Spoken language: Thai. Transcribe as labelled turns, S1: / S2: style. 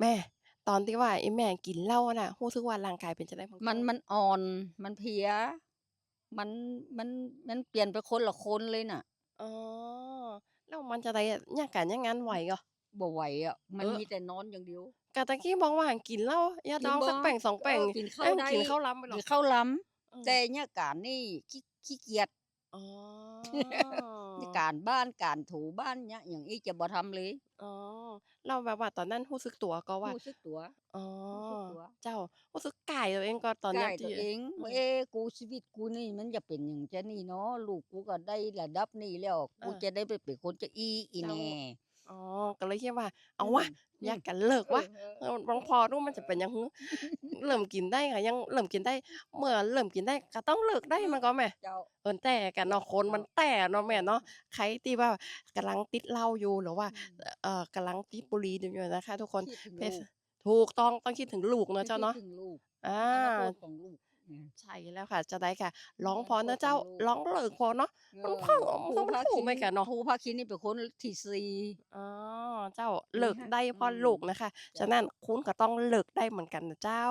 S1: แม่ ตอนที่ว่าไอ้แม่กินเหล้าน่ะ รู้สึกว่าร่างกายเป็นจังได๋ของ
S2: มัน
S1: เจ้า
S2: มันอ่อน มันเพลีย มัน มัน มันเปลี่ยนไปคนละคนเลยน่ะ
S1: อ๋อ แล้วมันจะได้ยากการยากงานไหวก็
S2: บ่ไหวอะ มั
S1: เอนอ
S2: มีแต่นอนอย่างเดียว
S1: ก็ตะกี้บอกว่ากินเหล้าอย่า
S2: กิ
S1: ด
S2: น
S1: อง
S2: บ่
S1: สักแป้งสองแป้ง
S2: เออกินข้าว
S1: เอ้ย
S2: ได้
S1: กินข้าวล้ำไปหรอ
S2: กินข้าวล้ำ
S1: เออ
S2: แต่เนี่ยการนี่ขี้ ขี้เกียจ
S1: อ๋อ
S2: นี่ การบ้านการถูบ้านเนี่ยอย่างอีจะบ่ทำเลย
S1: อ๋อแล้วแบบว่าตอนนั้นรู้สึกตัวก็ว่า
S2: รู้สึกตัว
S1: อ๋อ
S2: รู้สึกตัว
S1: เจ้ารู้สึกกายตัวเองก็ตอน
S2: ใก
S1: เนี้ย
S2: ล้ตัว
S1: ที่
S2: เอง
S1: อืม
S2: ว่าเอ๊ะกูชีวิตกูนี่มันจะเป็นอย่างจะนี่เนาะลูกกูก็ได้ระดับนี้แล้วกู
S1: เออ
S2: จะได้ไปเป็นคนจะอีอี
S1: เจ้า
S2: แน่
S1: อ๋อ ก็เลยคิดว่า เอา
S2: อืม
S1: วะ
S2: อื
S1: อยาก
S2: ม
S1: กันเลิก
S2: เอ
S1: วะ
S2: อเออ
S1: เออบางพอรู้มันจะเป็นหยังฮึเริ่มกินได้ค่ะยังเริ่มกินได้ เมื่อเริ่มกินได้ก็ต้องเลิกได้มันก็แม่
S2: เจ้า
S1: เอิ้นแต่กันเนาะคนมันแต่เนาะแม่เนาะใครที่ว่ากำลังติดเหล้าอยู่หรือว่า
S2: อืม
S1: เอ่อกำลังติดบุหรี่อยู่นะคะ ทุกคน
S2: คิดถึง
S1: เพ
S2: ลู
S1: ศ
S2: ก
S1: ถูกต้องต้องคิดถึงลูกเนาะเจ้าเนาะ
S2: คิดถึงลูก
S1: อ่า
S2: อนาคตของลูกเนี่ย
S1: ใช่ แล้วค่ะ จะได้ค่ะร้อง
S2: อนา
S1: พอ
S2: คต
S1: นะเจ้า
S2: ของลูก
S1: ร้องเลิกพอเนาะมัน
S2: เออ
S1: เพิ่ง
S2: ครู
S1: มัน
S2: ภา
S1: ถู
S2: คิ
S1: ก
S2: น
S1: ไหมกันเนาะ
S2: ครูภาคินนี่เป็นคนที่สี่
S1: อ๋อเจ้า
S2: ปี
S1: เลิก
S2: ห้า
S1: ได้เพราะ
S2: อืม
S1: ลูกนะคะ
S2: เจ้า
S1: ฉะนั้นคุณก็ต้องเลิกได้เหมือนกันนะเจ้า